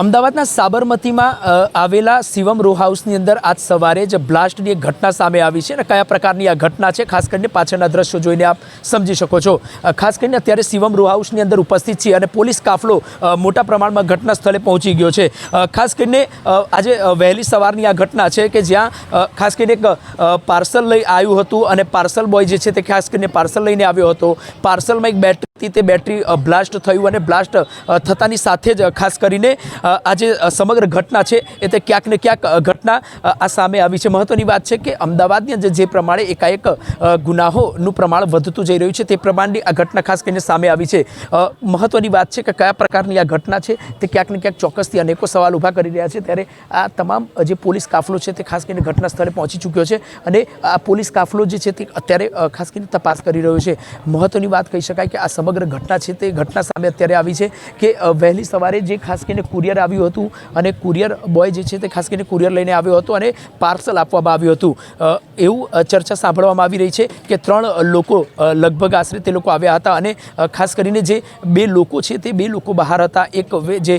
અમદાવાદના સાબરમતીમાં આવેલા શિવમ રો હાઉસની અંદર આજ સવારે જ બ્લાસ્ટની એક ઘટના સામે આવી છે અને કયા પ્રકારની આ ઘટના છે, ખાસ કરીને પાછળના દ્રશ્યો જોઈને આપ સમજી શકો છો. ખાસ કરીને અત્યારે શિવમ રો હાઉસની અંદર ઉપસ્થિત છીએ અને પોલીસ કાફલો મોટા પ્રમાણમાં ઘટના સ્થળે પહોંચી ગયો છે. ખાસ કરીને આજે વહેલી સવારની આ ઘટના છે કે જ્યાં ખાસ કરીને એક પાર્સલ લઈ આવ્યું હતું અને પાર્સલ બોય જે છે તે ખાસ કરીને પાર્સલ લઈને આવ્યો હતો. પાર્સલમાં એક બેટરી હતી તે બેટરી બ્લાસ્ટ થયું અને બ્લાસ્ટ થતાની સાથે જ ખાસ કરીને આ જે સમગ્ર ઘટના છે, એ તે ક્યાંક ને ક્યાંક ઘટના આ સામે આવી છે. મહત્વની વાત છે કે અમદાવાદની જે પ્રમાણે એકાએક ગુનાહોનું પ્રમાણ વધતું જઈ રહ્યું છે, તે પ્રમાણની આ ઘટના ખાસ કરીને સામે આવી છે. મહત્ત્વની વાત છે કે કયા પ્રકારની આ ઘટના છે, તે ક્યાંક ને ક્યાંક ચોક્કસથી અનેકો સવાલ ઊભા કરી રહ્યા છે. ત્યારે આ તમામ જે પોલીસ કાફલો છે, તે ખાસ કરીને ઘટના સ્થળે પહોંચી ચૂક્યો છે અને આ પોલીસ કાફલો જે છે, તે અત્યારે ખાસ કરીને તપાસ કરી રહ્યો છે. મહત્વની વાત કહી શકાય કે આ સમગ્ર ઘટના છે તે ઘટના સામે અત્યારે આવી છે કે વહેલી સવારે જે ખાસ કરીને કુરિયર આવ્યું હતું અને કુરિયર બોય જે છે તે ખાસ કરીને કુરિયર લઈને આવ્યો હતો અને પાર્સલ આપવામાં આવ્યું હતું. એવું ચર્ચા સાંભળવામાં આવી રહી છે કે ત્રણ લોકો લગભગ આશરે તે લોકો આવ્યા હતા અને ખાસ કરીને જે બે લોકો છે તે બે લોકો બહાર હતા. એક જે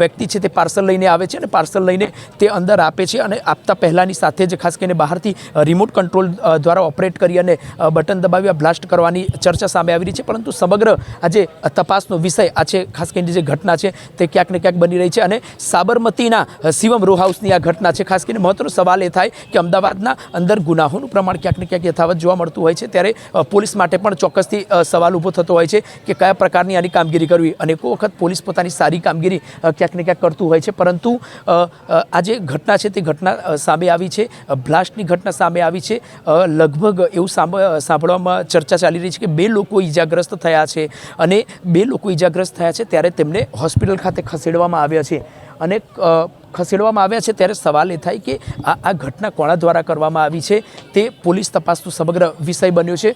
વ્યક્તિ છે તે પાર્સલ લઈને આવે છે અને પાર્સલ લઈને તે અંદર આપે છે અને આપતા પહેલાંની સાથે જ ખાસ કરીને બહારથી રિમોટ કંટ્રોલ દ્વારા ઓપરેટ કરી અને બટન દબાવી બ્લાસ્ટ કરવાની ચર્ચા સામે આવી રહી છે. પરંતુ સમગ્ર આ આજે તપાસનો વિષય આ છે, ખાસ કરીને જે ઘટના છે, તે ક્યાંક ને ક્યાંક બની રહી છે અને સાબરમતીના શિવમ રો હાઉસની આ ઘટના છે. ખાસ કરીને મહત્વનો સવાલ એ થાય કે અમદાવાદના અંદર ગુનાહોનું પ્રમાણ ક્યાંક ને ક્યાંક યથાવત જોવા મળતું હોય છે. ત્યારે પોલીસ માટે પણ ચોક્કસથી સવાલ ઊભો થતો હોય છે કે કયા પ્રકારની આની કામગીરી કરવી. અનેકો વખત પોલીસ પોતાની સારી કામગીરી ક્યાંક ને ક્યાંક કરતું હોય છે. પરંતુ આ જે ઘટના છે તે ઘટના સામે આવી છે. બ્લાસ્ટની ઘટના સામે આવી છે. લગભગ એવું સાંભ- સાંભળવામાં ચર્ચા ચાલી રહી છે કે બે લોકો ઈજાગ્રસ્ત થયા છે. અને બે લોકો ઈજાગ્રસ્ત થયા છે ત્યારે તેમને હોસ્પિટલ ખાતે ખસેડવામાં આવ્યા છે. અને ખસેડવામાં આવ્યા છે ત્યારે સવાલ એ થાય કે આ આ ઘટના કોણા દ્વારા કરવામાં આવી છે? તે પોલીસ તપાસનો સમગ્ર વિષય બન્યો છે.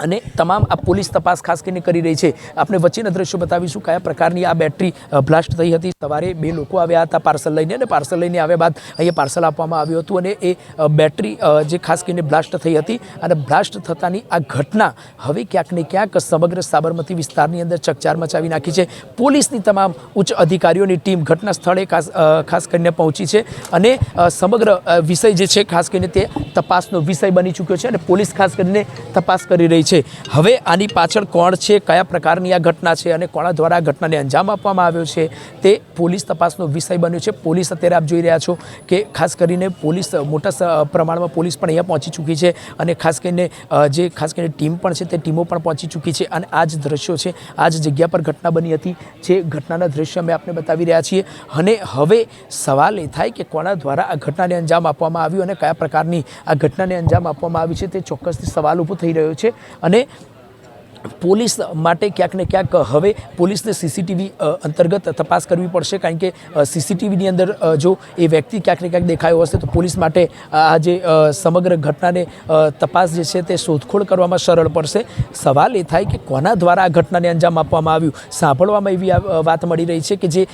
અને તમામ આ પોલીસ તપાસ ખાસ કરીને કરી રહી છે. આપણે વચ્ચેના દ્રશ્યો બતાવીશું કયા પ્રકારની આ બેટરી બ્લાસ્ટ થઈ હતી. સવારે બે લોકો આવ્યા હતા પાર્સલ લઈને અને પાર્સલ લઈને આવ્યા બાદ અહીંયા પાર્સલ આપવામાં આવ્યું હતું અને એ બેટરી જે ખાસ કરીને બ્લાસ્ટ થઈ હતી અને બ્લાસ્ટ થતાની આ ઘટના હવે ક્યાંક ને ક્યાંક સમગ્ર સાબરમતી વિસ્તારની અંદર ચકચાર મચાવી નાખી છે. પોલીસની તમામ ઉચ્ચ અધિકારીઓની ટીમ ઘટના સ્થળે ખાસ ખાસ કરીને પહોંચી છે અને સમગ્ર વિષય જે છે ખાસ કરીને તે તપાસનો વિષય બની ચૂક્યો છે અને પોલીસ ખાસ કરીને તપાસ કરી રહી છે. હવે આની પાછળ કોણ છે, કયા પ્રકારની આ ઘટના છે અને કોણા દ્વારા આ ઘટનાને અંજામ આપવામાં આવ્યો છે, તે પોલીસ તપાસનો વિષય બન્યો છે. પોલીસ અત્યારે આપ જોઈ રહ્યા છો કે ખાસ કરીને પોલીસ મોટા પ્રમાણમાં પોલીસ પણ અહીંયા પહોંચી ચૂકી છે અને ખાસ કરીને જે ખાસ કરીને ટીમ પણ છે તે ટીમો પણ પહોંચી ચૂકી છે. અને આ જ દ્રશ્યો છે, આ જ જગ્યા પર ઘટના બની હતી જે ઘટનાના દ્રશ્ય અમે આપને બતાવી રહ્યા છીએ. અને હવે સવાલ એ થાય કે કોના દ્વારા આ ઘટનાને અંજામ આપવામાં આવ્યું અને કયા પ્રકારની આ ઘટનાને અંજામ આપવામાં આવી છે તે ચોક્કસથી સવાલ ઊભો થઈ રહ્યો છે. અને પોલીસ માટે ક્યાંક ને ક્યાંક હવે પોલીસને સીસીટીવી અંતર્ગત તપાસ કરવી પડશે. કારણ કે સીસીટીવીની અંદર જો એ વ્યક્તિ ક્યાંક ને ક્યાંક દેખાયો હશે, તો પોલીસ માટે આ જે સમગ્ર ઘટનાને તપાસ જે છે તે શોધખોળ કરવામાં સરળ પડશે. સવાલ એ થાય કે કોના દ્વારા આ ઘટનાને અંજામ આપવામાં આવ્યું? સાંભળવામાં એવી વાત મળી રહી છે કે જે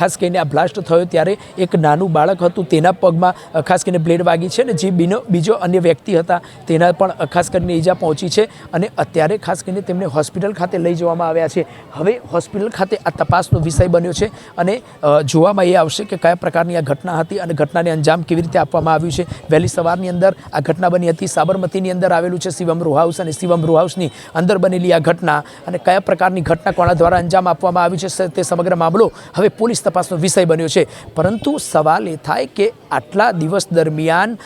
ખાસ કરીને આ બ્લાસ્ટ થયો ત્યારે એક નાનું બાળક હતું, તેના પગમાં ખાસ કરીને બ્લેડ વાગી છે ને જે બીનો, બીજો અન્ય વ્યક્તિ હતા, તેના પણ ખાસ કરીને ઈજા પહોંચી છે. અને અત્યારે ખાસ કરીને તેમને હોસ્પિટલ ખાતે લઈ જવામાં આવ્યા છે. હવે હોસ્પિટલ ખાતે આ તપાસનો વિષય બન્યો છે અને જોવામાં એ આવશે કે કયા પ્રકારની આ ઘટના હતી અને ઘટનાને અંજામ કેવી રીતે આપવામાં આવ્યું છે. વહેલી સવારની અંદર આ ઘટના બની હતી. સાબરમતીની અંદર આવેલું છે શિવમ રૂહાઉસ અને શિવમ રૂહાઉસની અંદર બનેલી આ ઘટના અને કયા પ્રકારની ઘટના કોણા દ્વારા અંજામ આપવામાં આવ્યું છે તે સમગ્ર મામલો હવે પોલીસ તપાસનો વિષય બન્યો છે. પરંતુ સવાલ એ થાય કે આટલા દિવસ દરમિયાન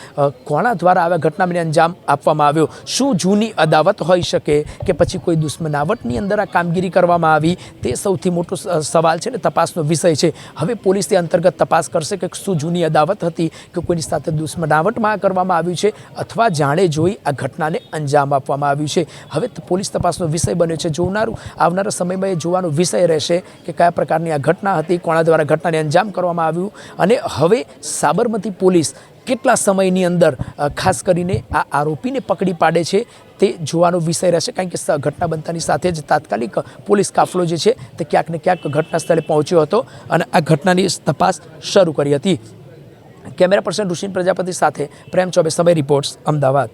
કોણા દ્વારા આવા ઘટનાને અંજામ આપવામાં આવ્યો? શું જૂની અદાવત હોઈ શકે કે પછી કોઈ દુશ્મનાવટની અંદર આ કામગીરી કરવામાં આવી, તે સૌથી મોટો સવાલ છે ને તપાસનો વિષય છે. હવે પોલીસ તે અંતર્ગત તપાસ કરશે કે શું જૂની અદાવત હતી કે કોઈની સાથે દુશ્મનાવટમાં કરવામાં આવ્યું છે અથવા જાણે જોઈ આ ઘટનાને અંજામ આપવામાં આવ્યું છે. હવે પોલીસ તપાસનો વિષય બન્યો છે. જોનારું, આવનારા સમયમાં એ જોવાનો વિષય રહેશે કે કયા પ્રકારની આ ઘટના હતી કોણા દ્વારા ઘટનાને અંજામ કરવામાં આવ્યું અને હવે સાબરમતી પોલીસ કેટલા સમયની અંદર ખાસ કરીને આ આરોપીને પકડી પાડે છે તે જોવાનો વિષય રહેશે, કારણ કે ઘટના બનતાની સાથે જ તાત્કાલિક પોલીસ કાફલો જે છે તે ક્યાંક ને ક્યાંક ઘટના સ્થળે પહોંચ્યો હતો અને આ ઘટનાની તપાસ શરૂ કરી હતી. કેમેરા પર્સન ઋષિન પ્રજાપતિ સાથે પ્રેમ ચોબે સમય રિપોર્ટ્સ, અમદાવાદ.